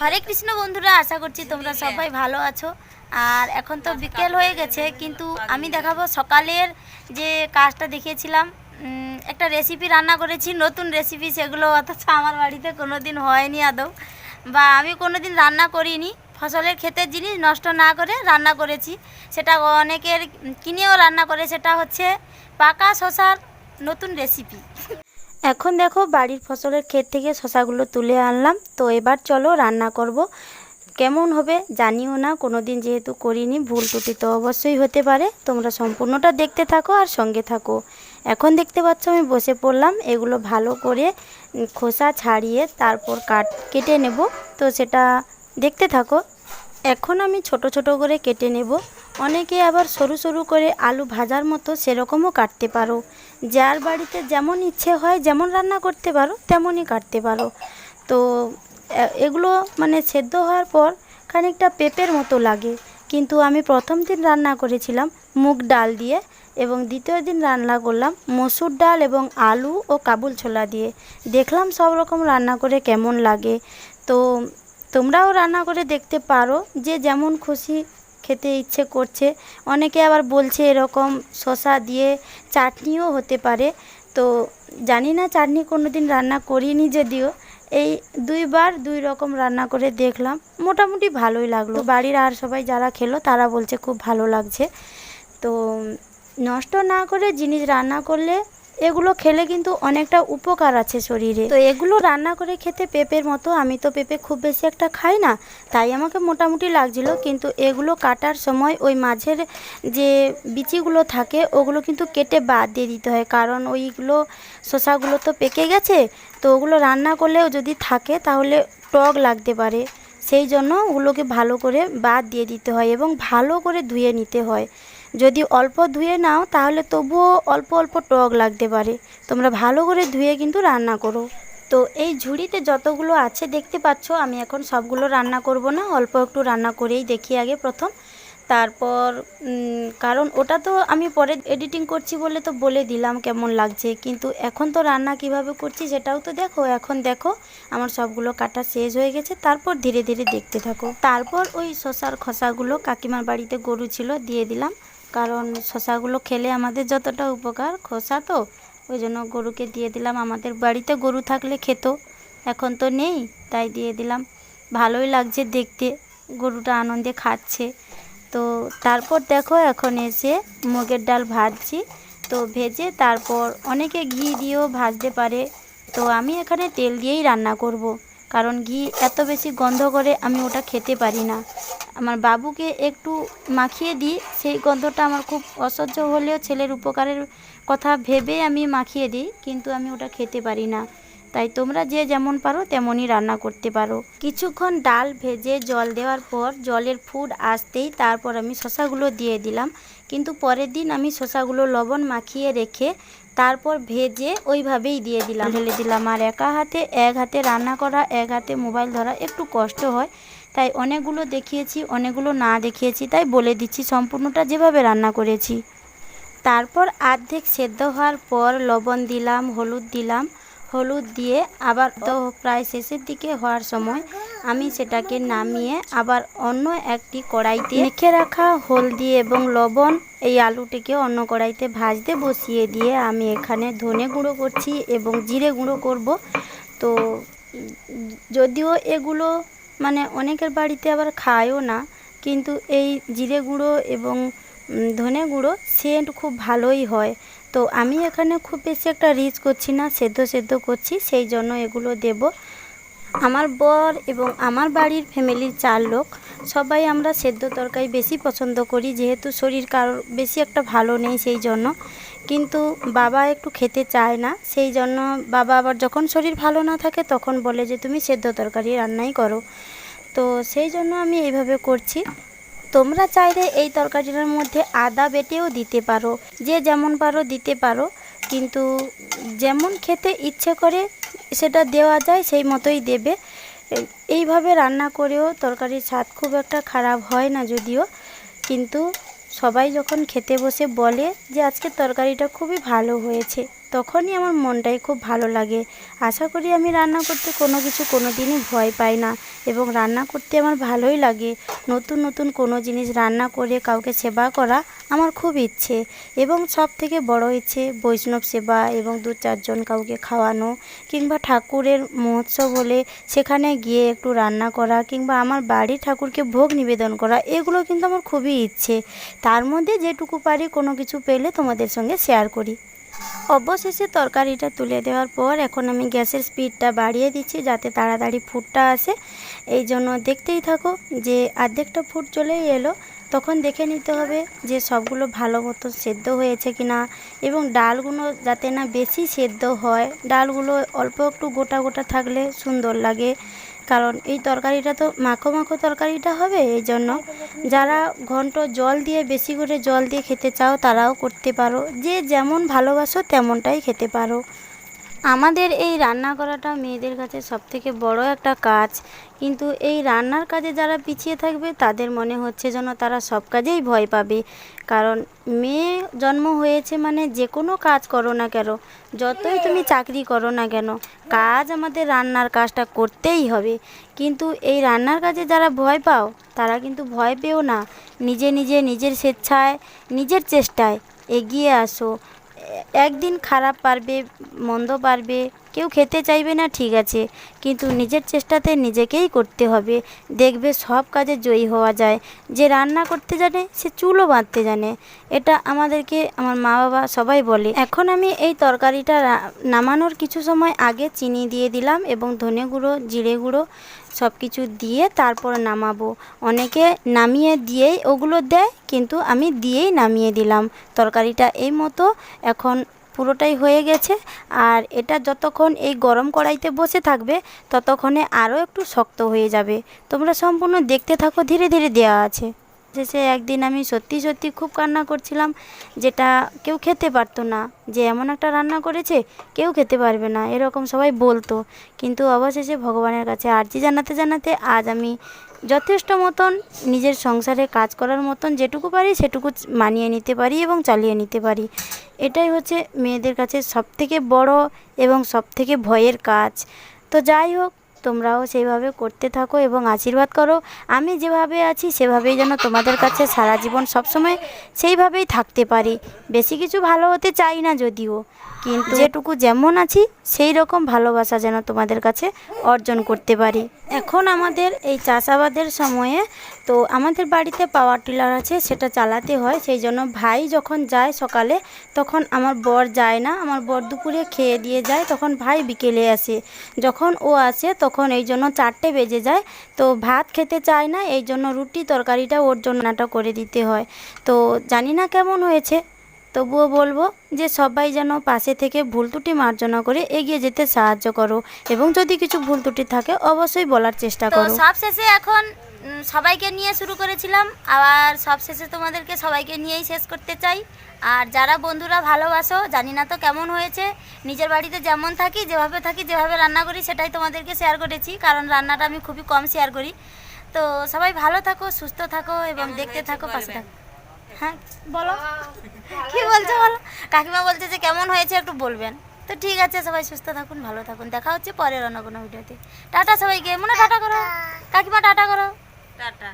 হরে কৃষ্ণ বন্ধুরা আশা করছি তোমরা সবাই ভালো আছো। আর এখন তো বিকেল হয়ে গেছে কিন্তু আমি দেখাবো সকালের যে কাজটা দেখিয়েছিলাম। একটা রেসিপি রান্না করেছি নতুন রেসিপি সেগুলো অথচ আমার বাড়িতে কোনো দিন হয়নি আদৌ। বা আমি কোনো দিন রান্না করিনি। ফসলের ক্ষেতের জিনিস নষ্ট না করে রান্না করেছি। সেটা অনেকের কিনেও রান্না করে সেটা হচ্ছে পাকা শশার নতুন রেসিপি এখন দেখো বাড়ির ফসলের ক্ষেত থেকে শশাগুলো তুলে আনলাম। তো এবার চলো রান্না করব। কেমন হবে জানিও না কোনো দিন যেহেতু করিনি, ভুল ত্রুটি তো অবশ্যই হতে পারে। তোমরা সম্পূর্ণটা দেখতে থাকো আর সঙ্গে থাকো। এখন দেখতে পাচ্ছ আমি বসে পড়লাম, এগুলো ভালো করে খোসা ছাড়িয়ে তারপর কাট, কেটে নেব। তো সেটা দেখতে থাকো। এখন আমি ছোট ছোট করে কেটে নেব। অনেকে আবার সরু সরু করে আলু ভাজার মতো সেরকমও কাটতে পারো। যার বাড়িতে যেমন ইচ্ছে হয় যেমন রান্না করতে পারো, তেমনই কাটতে পারো। তো এগুলো মানে সেদ্ধ হওয়ার পর খানিকটা পেঁপের মতো লাগে। কিন্তু আমি প্রথম দিন রান্না করেছিলাম মুগ ডাল দিয়ে এবং দ্বিতীয় দিন রান্না করলাম মসুর ডাল এবং আলু ও কাবুল ছোলা দিয়ে। দেখলাম সব রকম রান্না করে কেমন লাগে। তো, তোমরাও রান্না করে দেখতে পারো যে যেমন খুশি খেতে ইচ্ছে করছে। অনেকে আবার বলছে এরকম শশা দিয়ে চাটনিও হতে পারে। তো জানি না, চাটনি কোনো দিন রান্না করিনি যদিও। এই দুইবার দুই রকম রান্না করে দেখলাম। মোটামুটি ভালোই লাগল। বাড়ির আর সবাই যারা খেলো, তারা বলছে খুব ভালো লাগছে। তো নষ্ট না করে জিনিস রান্না করলে এগুলো খেলে কিন্তু অনেকটা উপকার আছে শরীরে। তো এগুলো রান্না করে খেতে পেঁপের মতো, আমি তো পেঁপে খুব বেশি একটা খাই না, তাই আমাকে মোটামুটি লাগছিল, কিন্তু এগুলো কাটার সময় ওই মাঝের যে বিচিগুলো থাকে, ওগুলো কিন্তু কেটে বাদ দিয়ে দিতে হয়, কারণ ওইগুলো শসাগুলো তো পেকে গেছে, তো ওগুলো রান্না করলেও যদি থাকে তাহলে টক লাগতে পারে। সেই জন্য ওগুলোকে ভালো করে বাদ দিয়ে দিতে হয় এবং ভালো করে ধুয়ে নিতে হয়। যদি অল্প ধুয়ে নাও, তাহলে তবুও অল্প অল্প টক লাগতে পারে। তোমরা ভালো করে ধুয়ে কিন্তু রান্না করো। তো এই ঝুড়িতে যতগুলো আছে দেখতে পাচ্ছ, আমি এখন সবগুলো রান্না করব না, অল্প একটু রান্না করেই দেখি আগে প্রথম। তারপর কারণ ওটা তো আমি পরে এডিটিং করছি বলে তো বলে দিলাম কেমন লাগছে, কিন্তু এখন তো রান্না কীভাবে করছি সেটাও তো দেখো। এখন দেখো, আমার সবগুলো কাটা শেষ হয়ে গেছে, তারপর ধীরে ধীরে দেখতে থাকো। তারপর ওই শশার খোসাগুলো কাকিমার বাড়িতে গরু ছিল, দিয়ে দিলাম। কারণ শশাগুলো খেলে আমাদের যতটা উপকার, খোসা তো। ওই জন্য গরুকে দিয়ে দিলাম। আমাদের বাড়িতে গরু থাকলে খেত, এখন তো নেই, তাই দিয়ে দিলাম। ভালোই লাগছে দেখতে, গরুটা আনন্দে খাচ্ছে। তো তারপর দেখো, এখন এসে মুগের ডাল ভাজছি। তো ভেজে তারপর অনেকে ঘি দিয়েও ভাজতে পারে। তো আমি এখানে তেল দিয়েই রান্না করব। কারণ ঘি এত বেশি গন্ধ করে আমি ওটা খেতে পারি না। আমার বাবুকে একটু মাখিয়ে দিই। সেই গন্ধটা আমার খুব অসহ্য হলেও ছেলের উপকারের কথা ভেবে আমি মাখিয়ে দিই, কিন্তু আমি ওটা খেতে পারি না। তাই তোমরা যে যেমন পারো তেমনই রান্না করতে পারো। কিছুক্ষণ ডাল ভেজে জল দেওয়ার পর জলের ফুড আসতেই তারপর আমি শশাগুলো দিয়ে দিলাম। কিন্তু পরের দিন আমি শশাগুলো লবণ মাখিয়ে রেখে তারপর ভেজে ওইভাবেই দিয়ে দিলাম। ঢেলে দিলাম আর একা হাতে, এক হাতে রান্না করা, এক হাতে মোবাইল ধরা একটু কষ্ট হয়। তাই অনেকগুলো দেখিয়েছি, অনেকগুলো না দেখিয়েছি, তাই বলে দিচ্ছি সম্পূর্ণটা যেভাবে রান্না করেছি। তারপর অর্ধেক সেদ্ধ হওয়ার পর লবণ দিলাম, হলুদ দিলাম। হলুদ দিয়ে আবার তো প্রায় শেষের দিকে হওয়ার সময় আমি সেটাকে নামিয়ে আবার অন্য একটি কড়াইতে মেখে রাখা হলদি এবং লবণ এই আলুটিকে অন্য কড়াইতে ভাজতে বসিয়ে দিয়ে আমি এখানে ধনে গুঁড়ো করছি এবং জিরে গুঁড়ো করব। তো যদিও এগুলো মানে অনেকের বাড়িতে আবার খায়ও না, কিন্তু এই জিরে গুঁড়ো এবং ধনে গুঁড়ো সেন্ট খুব ভালোই হয়। তো আমি এখানে খুব বেশি একটা রিচ করছি না, সেদ্ধ সেদ্ধ করছি, সেই জন্য এগুলো দেব। আমার বর এবং আমার বাড়ির ফ্যামিলির চার লোক, সবাই আমরা সেদ্ধ তরকারি বেশি পছন্দ করি, যেহেতু শরীর কারোর বেশি একটা ভালো নেই সেই জন্য। কিন্তু বাবা একটু খেতে চায় না, সেই জন্য বাবা আবার যখন শরীর ভালো না থাকে, তখন বলে যে, তুমি সেদ্ধ তরকারি রান্নাই করো। তো সেই জন্য আমি এইভাবে করছি। তোমরা চাইলে এই তরকারিটার মধ্যে আদা বেটেও দিতে পারো, যে যেমন পারো দিতে পারো। কিন্তু যেমন খেতে ইচ্ছে করে সেটা দেওয়া যায়, সেই মতোই দেবে। এইভাবে রান্না করেও তরকারির স্বাদ খুব একটা খারাপ হয় না যদিও। কিন্তু সবাই যখন খেতে বসে বলে যে আজকে তরকারিটা খুবই ভালো হয়েছে তখনই আমার মনটাই খুব ভালো লাগে। আশা করি আমি রান্না করতে কোনো কিছু কোনো দিনই ভয় পাই না এবং রান্না করতে আমার ভালোই লাগে। নতুন নতুন কোনো জিনিস রান্না করে কাউকে সেবা করা আমার খুব ইচ্ছে এবং সব থেকে বড় ইচ্ছে বৈষ্ণব সেবা এবং দু চারজন কাউকে খাওয়ানো কিংবা ঠাকুরের মহোৎসব হলে সেখানে গিয়ে একটু রান্না করা কিংবা আমার বাড়ির ঠাকুরকে ভোগ নিবেদন করা, এগুলো কিন্তু আমার খুবই ইচ্ছে। তার মধ্যে যেটুকু পারি কোনো কিছু পেলে তোমাদের সঙ্গে শেয়ার করি। অবশেষে তরকারিটা তুলে দেওয়ার পর এখন আমি গ্যাসের স্পিডটা বাড়িয়ে দিচ্ছি যাতে তাড়াতাড়ি ফুটটা আসে। এই জন্য দেখতেই থাকো যে অর্ধেকটা ফুট চলেই এলো। তখন দেখে নিতে হবে যে সবগুলো ভালো মতো সেদ্ধ হয়েছে কি না এবং ডালগুলো যাতে না বেশি সেদ্ধ হয়। ডালগুলো অল্প একটু গোটা গোটা থাকলে সুন্দর লাগে। কারণ এই তরকারিটা তো মাখো মাখো তরকারিটা হবে, এই জন্য যারা ঘন্ট জল দিয়ে, বেশি করে জল দিয়ে খেতে চাও তারাও করতে পারো। যে যেমন ভালোবাসো তেমনটাই খেতে পারো। আমাদের এই রান্না করাটা মেয়েদের কাছে সবথেকে বড় একটা কাজ। কিন্তু এই রান্নার কাজে যারা পিছিয়ে থাকবে, তাদের মনে হচ্ছে যেন তারা সব কাজেই ভয় পাবে। কারণ মেয়ে জন্ম হয়েছে মানে যে কোনো কাজ করো না কেন, যতই তুমি চাকরি করো না কেন, কাজ আমাদের রান্নার কাজটা করতেই হবে। কিন্তু এই রান্নার কাজে যারা ভয় পাও, তারা কিন্তু ভয় পেও না। নিজে নিজে নিজের স্বেচ্ছায়, নিজের চেষ্টায় এগিয়ে আসো। একদিন খারাপ পারবে মন্দ পারবে কেউ খেতে চাইবে না, ঠিক আছে। কিন্তু নিজের চেষ্টাতে নিজেকেই করতে হবে। দেখবে সব কাজে জয়ী হওয়া যায়। যে রান্না করতে জানে, সে চুলও বাঁধতে জানে। এটা আমাদেরকে, আমার মা বাবা সবাই বলে। এখন আমি এই তরকারিটা নামানোর কিছু সময় আগে চিনি দিয়ে দিলাম এবং ধনে গুঁড়ো, জিরে গুঁড়ো সব কিছু দিয়ে তারপর নামাবো। অনেকে নামিয়ে দিয়েই ওগুলো দেয়, কিন্তু আমি দিয়েই নামিয়ে দিলাম। তরকারিটা এই মতো এখন পুরোটাই হয়ে গেছে। আর এটা যতক্ষণ এই গরম কড়াইতে বসে থাকবে, ততক্ষণে আরও একটু শক্ত হয়ে যাবে। তোমরা সম্পূর্ণ দেখতে থাকো, ধীরে ধীরে দেওয়া আছে। শেষে একদিন আমি সত্যি সত্যি খুব কান্না করছিলাম, যেটা কেউ খেতে পারতো না। যে এমন একটা রান্না করেছে, কেউ খেতে পারবে না, এরকম সবাই বলতো। কিন্তু অবশেষে ভগবানের কাছে আর্জি জানাতে জানাতে আজ আমি যথেষ্ট মতন নিজের সংসারে কাজ করার মতন যেটুকু পারি, সেটুকু মানিয়ে নিতে পারি এবং চালিয়ে নিতে পারি। এটাই হচ্ছে মেয়েদের কাছে সবথেকে বড় এবং সবথেকে ভয়ের কাজ। তো যাই হোক তোমরাও সেইভাবে করতে থাকো এবং আশীর্বাদ করো। আমি যেভাবে আছি, সেভাবেই যেন তোমাদের কাছে সারা জীবন সবসময় সেইভাবেই থাকতে পারি। বেশি কিছু ভালো হতে চাই না যদিও। কিন্তু যেটুকু যেমন আছি সেই রকম ভালোবাসা যেন তোমাদের কাছে অর্জন করতে পারি। এখন আমাদের এই চাষাবাদের সময়ে তো আমাদের বাড়িতে পাওয়ার টিলার আছে, সেটা চালাতে হয়। সেই জন্য ভাই যখন যায় সকালে, তখন আমার বর যায় না। আমার বর দুপুরে খেয়ে দিয়ে যায়, তখন ভাই বিকেলে আসে। যখন ও আসে, তখন এই জন্য চারটে বেজে যায়। তো ভাত খেতে চায় না, এই জন্য রুটি তরকারিটা ওর জন্য রান্নাটা করে দিতে হয়। তো জানি না কেমন হয়েছে তবুও বলব যে সবাই যেন পাশে থেকে ভুল ত্রুটি মার্জনা করে এগিয়ে যেতে সাহায্য করো এবং যদি কিছু ভুল ত্রুটি থাকে অবশ্যই বলার চেষ্টা করো। সবশেষে এখন সবাইকে নিয়ে শুরু করেছিলাম। আবার সবশেষে তোমাদেরকে সবাইকে নিয়েই শেষ করতে চাই। আর যারা বন্ধুরা ভালোবাসো জানি না তো কেমন হয়েছে। নিজের বাড়িতে যেমন থাকি যেভাবে থাকি যেভাবে রান্না করি সেটাই তোমাদেরকে শেয়ার করেছি। কারণ রান্নাটা আমি খুবই কম শেয়ার করি। তো সবাই ভালো থাকো সুস্থ থাকো এবং দেখতে থাকো পাশে থাকো। হ্যাঁ বলো। কি বলছো বলো? কাকিমা বলছে যে কেমন হয়েছে একটু বলবেন। তো ঠিক আছে সবাই সুস্থ থাকুন ভালো থাকুন। দেখা হচ্ছে পরের অন্য কোনো ভিডিওতে। টাটা সবাইকে মনে টাটা করো। কাকিমা টাটা করো। টাটা।